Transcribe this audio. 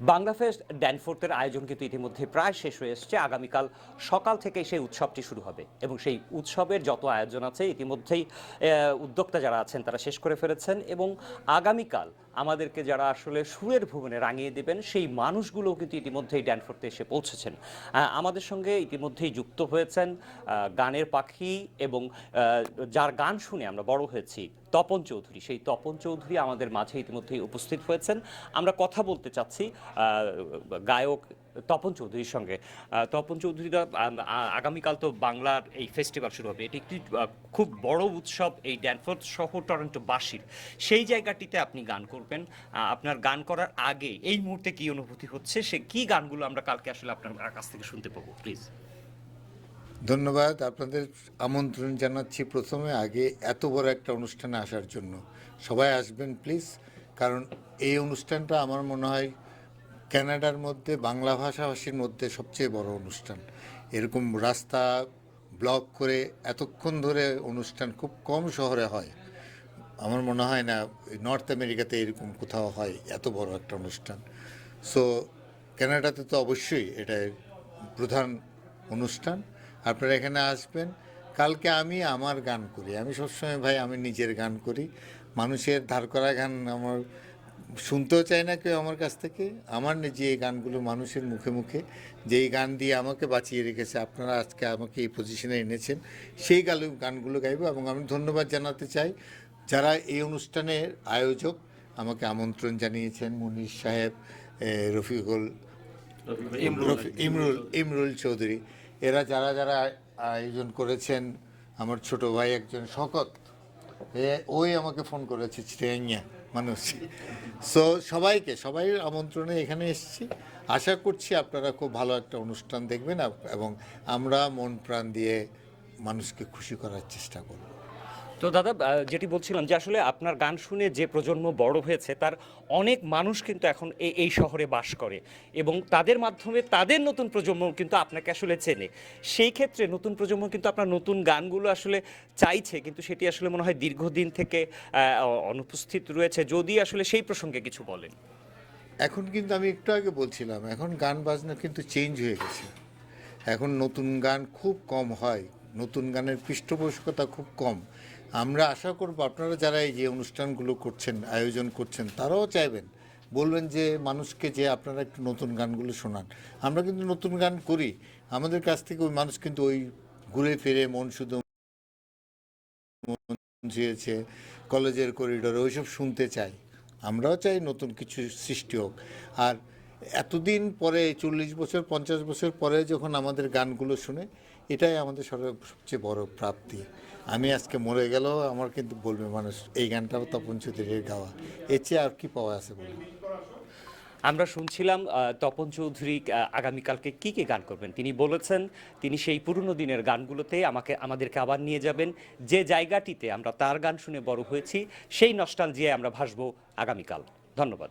Bangla fest ড্যানফোর্থের আয়োজন কিন্তু ইতিমধ্যে প্রায় শেষ হয়ে এসছে। আগামীকাল সকাল থেকে সেই উৎসবটি শুরু হবে এবং সেই উৎসবের যত আয়োজন আছে ইতিমধ্যেই উদ্যোক্তা যারা আছেন তারা শেষ করে ফেলেছেন এবং আগামীকাল আমাদেরকে যারা আসলে সুরের ভুবনে রাঙিয়ে দেবেন, সেই মানুষগুলো কিন্তু ইতিমধ্যেই ড্যানফোর্থে এসে পৌঁছেছেন। আমাদের সঙ্গে ইতিমধ্যেই যুক্ত হয়েছেন গানের পাখি এবং যার গান শুনে আমরা বড় হয়েছি, তপন চৌধুরী। সেই তপন চৌধুরী আমাদের মাঝে ইতিমধ্যেই উপস্থিত হয়েছেন। আমরা কথা বলতে চাচ্ছি গায়ক তপন চৌধুরীর সঙ্গে। তপন চৌধুরীরা আগামীকাল তো বাংলার এই ফেস্টিভ্যাল শুরু হবে। এটি একটি খুব বড় উৎসব এই ড্যানফোর্থ সহ টরন্টোবাসীর সেই জায়গাটিতে আপনি গান করবেন। আপনার গান করার আগে এই মুহূর্তে কি অনুভূতি হচ্ছে? সে কি গানগুলো আমরা কালকে আসলে আপনার কাছ থেকে শুনতে পাবো? প্লিজ ধন্যবাদ। আপনাদের আমন্ত্রণ জানাচ্ছি প্রথমে আগে এত বড় একটা অনুষ্ঠানে আসার জন্য। সবাই আসবেন প্লিজ কারণ এই অনুষ্ঠানটা আমার মনে হয় কানাডার মধ্যে, বাংলা ভাষাভাষীর মধ্যে সবচেয়ে বড় অনুষ্ঠান। এরকম রাস্তা ব্লক করে এতক্ষণ ধরে অনুষ্ঠান খুব কম শহরে হয়। আমার মনে হয় না নর্থ আমেরিকাতে এরকম কোথাও হয়, এত বড় একটা অনুষ্ঠান। সো, কানাডাতে তো অবশ্যই এটা প্রধান অনুষ্ঠান। আপনারা এখানে আসবেন। কালকে আমি আমার গান করি। আমি সবসময় ভাই, আমি নিজের গান করি। মানুষের ধার করা গান আমার শুনতেও চায় না কেউ আমার কাছ থেকে। আমার নিজে এই গানগুলো মানুষের মুখে মুখে যেই গান দিয়ে আমাকে বাঁচিয়ে রেখেছে আপনারা আজকে আমাকে এই পজিশনে এনেছেন সেই গালু গানগুলো গাইব এবং আমি ধন্যবাদ জানাতে চাই। যারা এই অনুষ্ঠানের আয়োজক আমাকে আমন্ত্রণ জানিয়েছেন মুনির সাহেব রফিকুল রফি- ইমরুল ইমরুল চৌধুরী। এরা যারা যারা আয়োজন করেছেন আমার ছোট ভাই একজন শকত ওই আমাকে ফোন করেছে চিড়িয়াঙ্গা মানুষ সো সবাইকে, সবাই আমন্ত্রণে এখানে এসেছি। আশা করছি আপনারা খুব ভালো একটা অনুষ্ঠান দেখবেন এবং আমরা মন প্রাণ দিয়ে মানুষকে খুশি করার চেষ্টা করব। তো দাদা যেটি বলছিলাম যে আসলে আপনার গান শুনে যে প্রজন্ম বড় হয়েছে, তার অনেক মানুষ কিন্তু এখন এই শহরে বাস করে এবং তাদের মাধ্যমে তাদের নতুন প্রজন্ম কিন্তু আপনাকে আসলে চেনে। সেই ক্ষেত্রে নতুন প্রজন্ম কিন্তু আপনার নতুন গানগুলো আসলে চাইছে, কিন্তু সেটি আসলে মনে হয় দীর্ঘদিন থেকে অনুপস্থিত রয়েছে। যদি আসলে সেই প্রসঙ্গে কিছু বলেন। এখন কিন্তু আমি একটু আগে বলছিলাম, এখন গান বাজনা কিন্তু চেঞ্জ হয়ে গেছে। এখন নতুন গান খুব কম হয়, নতুন গানের পৃষ্ঠপোষকতা খুব কম। আমরা আশা করব আপনারা যারা এই যে অনুষ্ঠানগুলো করছেন, আয়োজন করছেন, তারাও চাইবেন, বলবেন যে মানুষকে যে আপনারা একটু নতুন গানগুলো শোনান। আমরা কিন্তু নতুন গান করি। আমাদের কাছ থেকে ওই মানুষ কিন্তু ওই ঘুরে ফিরে মন শুধু ঝিয়েছে কলেজের করিডোরে ওইসব শুনতে চাই। আমরাও চাই নতুন কিছু সৃষ্টি হোক। আর এতদিন পরে, চল্লিশ বছর, পঞ্চাশ বছর পরে যখন আমাদের গানগুলো শুনে এটাই আমাদের সব- সবচেয়ে বড় প্রাপ্তি। আমি আজকে মরে গেলেও আমার কিন্তু বলবে মানুষ এই গানটাও তপন চৌধুরীর গাওয়া। এর চেয়ে আর কি পাওয়া আছে বলে আমরা শুনছিলাম তপন চৌধুরী আগামীকালকে কি কি গান করবেন? তিনি বলেছেন তিনি সেই পুরনো দিনের গানগুলোতে আমাকে আমাদেরকে আবার নিয়ে যাবেন। যে জায়গাটিতে আমরা তার গান শুনে বড় হয়েছি সেই নস্টালজিয়ায় আমরা ভাসবো আগামীকাল। ধন্যবাদ।